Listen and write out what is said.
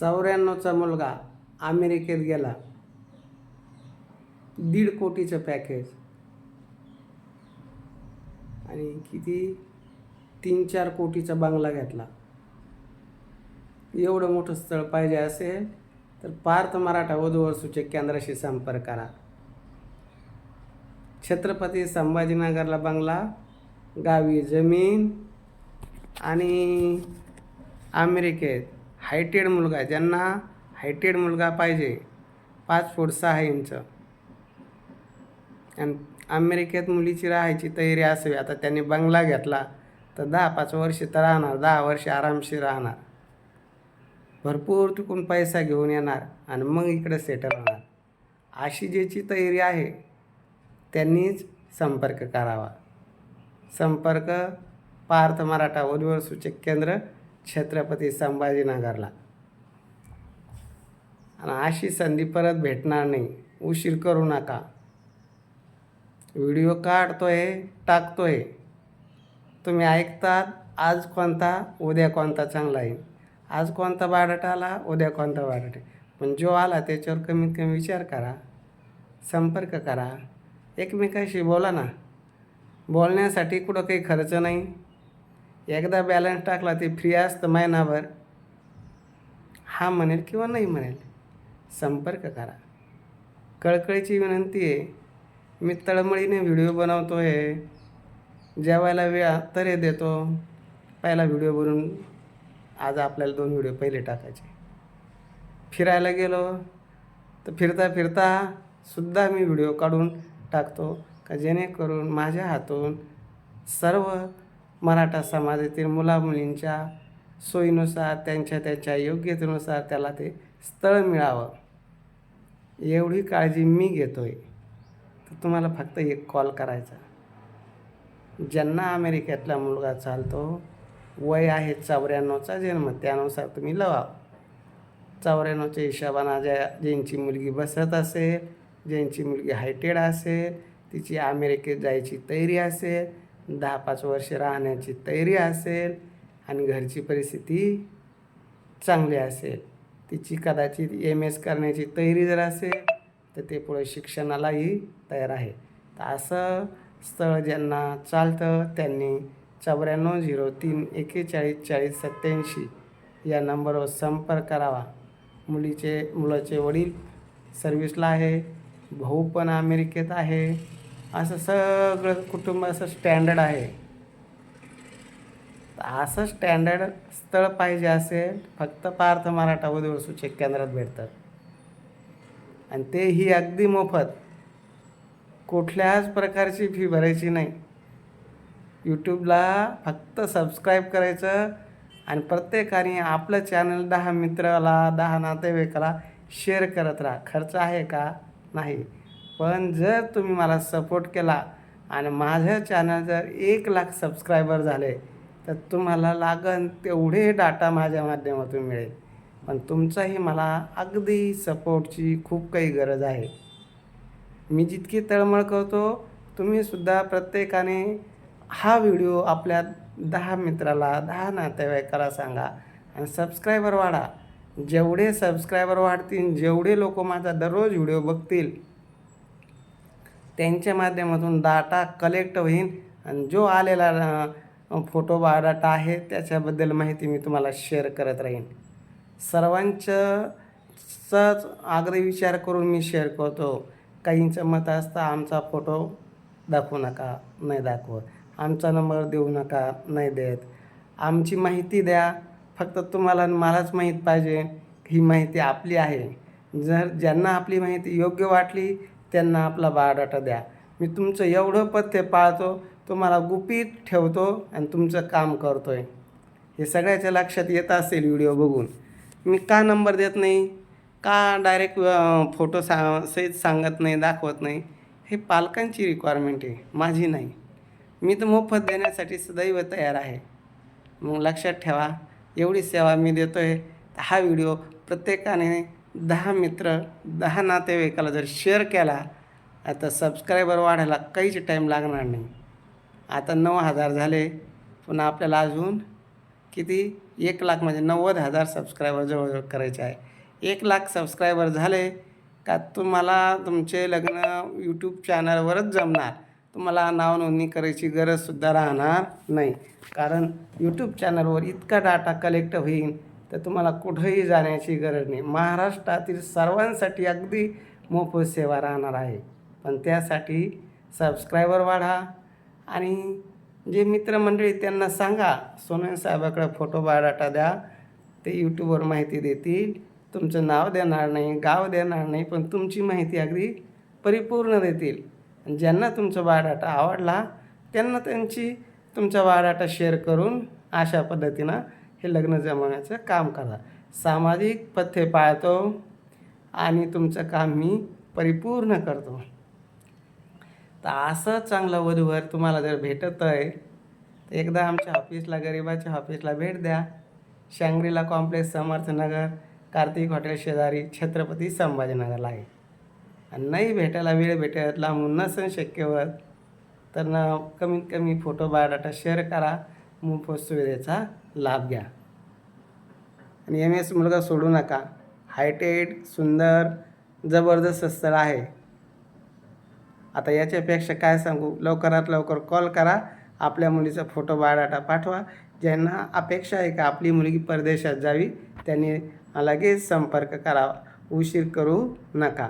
चौऱ्याण्णवचा मुलगा अमेरिकेत गेला. दीड कोटीचं पॅकेज. आणि किती? तीन चार कोटीचा बंगला घेतला. एवढं मोठं स्थळ पाहिजे असेल तर पार्थ मराठा वधूवर सूचक केंद्राशी संपर्क करा. छत्रपती संभाजीनगरला बंगला गावी जमीन आणि अमेरिकेत हायटेड मुलगा ज्यांना हायटेड मुलगा पाहिजे पाच फूट सहा इंच. आणि अमेरिकेत मुलीची राहायची तयारी असावी. आता त्यांनी बंगला घेतला तर दहा पाच वर्ष तर राहणार दहा वर्ष आरामशीर राहणार. भरपूर तिकून पैसा घेऊन येणार आणि मग इकडे सेटल होणार. अशी ज्याची तयारी आहे त्यांनीच संपर्क करावा. संपर्क पार्थ मराठा वधूवर सूचक केंद्र छत्रपती संभाजीनगरला. आणि अशी संधी परत भेटणार नाही. उशीर करू नका. व्हिडिओ काढतोय टाकतोय. तुम्ही ऐकतात आज कोणता उद्या कोणता चांगला येईल आज कोणता बाळट आला उद्या कोणता बाडट आहे. पण जो आला त्याच्यावर कमीत कमी विचार करा. संपर्क करा. एकमेकाशी बोला ना. बोलण्यासाठी कुठं काही खर्च नाही. एकदा बॅलन्स टाकला ते फ्री असतं महिनाभर. हा म्हणेल किंवा नाही म्हणेल संपर्क करा. कळकळीची विनंती आहे मी तळमळीने व्हिडिओ बनवतो आहे जेवायला वेळ तरी देतो. पहिला व्हिडिओ बनवून आज आपल्याला दोन व्हिडिओ पहिले टाकायचे. फिरायला गेलो तर फिरता फिरता सुद्धा मी व्हिडिओ काढून टाकतो का जेणेकरून माझ्या हातून सर्व मराठा समाजातील मुलामुलींच्या सोयीनुसार त्यांच्या त्यांच्या योग्यतेनुसार त्याला ते स्थळ मिळावं. एवढी काळजी मी घेतो आहे तर तुम्हाला फक्त एक कॉल करायचा. ज्यांना अमेरिकेतला मुलगा चालतो वय आहे चौऱ्याण्णवचा जन्म त्यानुसार तुम्ही लवा चौऱ्याण्णवच्या हिशोबानं ज्या ज्यांची मुलगी बसत असेल ज्यांची मुलगी हायटेड असेल तिची अमेरिकेत जायची तयारी असेल दहा पाच वर्ष राहण्याची तयारी असेल आणि घरची परिस्थिती चांगली असेल. तिची कदाचित एम एस करण्याची तयारी जर असेल तर ते पुढे शिक्षणालाही तयार आहे. तर असं स्थळ ज्यांना चालतं त्यांनी चौऱ्याण्णव झिरो तीन एकेचाळीस चाळीस सत्याऐंशी या नंबरवर संपर्क करावा. मुलीचे मुलाचे वडील सर्विसला आहे भाऊ पण अमेरिकेत आहे. असं सगळं कुटुंब असं स्टँडर्ड आहे. असं स्टँडर्ड स्थळ पाहिजे असेल फक्त पार्थ मराठा वधूवर सूचक केंद्रात भेटतात. आणि तेही अगदी मोफत. कुठल्याच प्रकारची फी भरायची नाही. यूट्यूबला फक्त सबस्क्राईब करायचं आणि प्रत्येकाने आपलं चॅनल दहा मित्राला दहा नातेवाईकाला शेअर करत राहा. खर्च आहे का? नाही. पण जर तुम्ही मला सपोर्ट केला आणि माझं चॅनल जर एक लाख सबस्क्रायबर झाले तर तुम्हाला लागन तेवढे डाटा माझ्या माध्यमातून मिळेल. पण तुमचाही मला अगदी सपोर्टची खूप काही गरज आहे. मी जितकी तळमळ करतो तुम्हीसुद्धा प्रत्येकाने हा व्हिडिओ आपल्या दहा मित्राला दहा नातेवाईकाला सांगा आणि सबस्क्रायबर वाढा. जेवढे सबस्क्रायबर वाढतील जेवढे लोक माझा दररोज व्हिडिओ बघतील त्यांच्या माध्यमातून डाटा कलेक्ट होईल आणि जो आलेला फोटो बायोडाटा आहे त्याच्याबद्दल माहिती मी तुम्हाला शेअर करत राहीन. सर्वांचं च अगदी विचार करून मी शेअर करतो. काहींचं मत असतं आमचा फोटो दाखवू नका नाही दाखवत. आमचा नंबर देऊ नका नाही देत. आमची माहिती द्या. फक्त तुम्हाला मलाच माहीत पाहिजे. ही माहिती आपली आहे. जर ज्यांना आपली माहिती योग्य वाटली त्यांना आपला बायोडाटा द्या. मी तुमचं एवढं पथ्य पाळतो तुम्हाला गुपित ठेवतो आणि तुमचं काम करतो आहे हे सगळ्याच्या लक्षात येत असेल व्हिडिओ बघून. मी का नंबर देत नाही? का डायरेक्ट फोटो सा सहित सांगत नाही दाखवत नाही? हे पालकांची रिक्वायरमेंट आहे माझी नाही. मी तर मोफत देण्यासाठी सदैव तयार आहे. मग लक्षात ठेवा एवढी सेवा मी देतो आहे हा व्हिडिओ प्रत्येकाने दहा मित्र दहा नातेवाईकाला जर शेअर केला आता सबस्क्रायबर वाढायला काहीच टाईम लागणार नाही. आता नऊ हजार झाले पुन्हा आपल्याला अजून किती? एक लाख म्हणजे नव्वद हजार सबस्क्रायबर जवळजवळ करायचे आहे. एक लाख सबस्क्रायबर झाले का तुम्हाला तुमचे लग्न यूट्यूब चॅनलवरच जमणार. तुम्हाला नाव नोंदणी करायची गरजसुद्धा राहणार नाही. कारण यूट्यूब चॅनलवर इतका डाटा कलेक्ट होईल तर तुम्हाला कुठंही जाण्याची गरज नाही. महाराष्ट्रातील सर्वांसाठी अगदी मोफत सेवा राहणार आहे. पण त्यासाठी सबस्क्रायबर वाढा आणि जे मित्रमंडळी त्यांना सांगा. सोनन साहेबाकडे फोटो बायोडाटा द्या. ते यूट्यूबवर माहिती देतील. तुमचं नाव देणार नाही गाव देणार नाही पण तुमची माहिती अगदी परिपूर्ण देतील. आणि ज्यांना तुमचा बायोडाटा आवडला त्यांना त्यांची तुमचा बायोडाटा शेअर करून अशा पद्धतीनं हे लग्न जमवण्याचं काम करा. सामाजिक पथ्ये पाळतो आणि तुमचं काम मी परिपूर्ण करतो. तर असं चांगलं वधूवर तुम्हाला जर भेटत आहे तर एकदा आमच्या ऑफिसला गरिबाच्या ऑफिसला भेट द्या. Shangrila complex Samarthnagar Kartik hotel शेजारी छत्रपती संभाजीनगरला आहे. आणि नाही भेटायला वेळ भेटत लांबून नसेल शक्य होत तर ना कमीत कमी फोटो बायोडाटा शेअर करा. मोफत सुविधेचा लाभ घ्या. आणि एम एस मुलगा सोडू नका. हायटेड सुंदर जबरदस्त स्थळ आहे. आता याच्यापेक्षा काय सांगू? लवकरात लवकर कॉल करा. आपल्या मुलीचा फोटो बायोडाटा पाठवा. ज्यांना अपेक्षा आहे का आपली मुलगी परदेशात जावी त्यांनी लगेच संपर्क करावा. उशीर करू नका.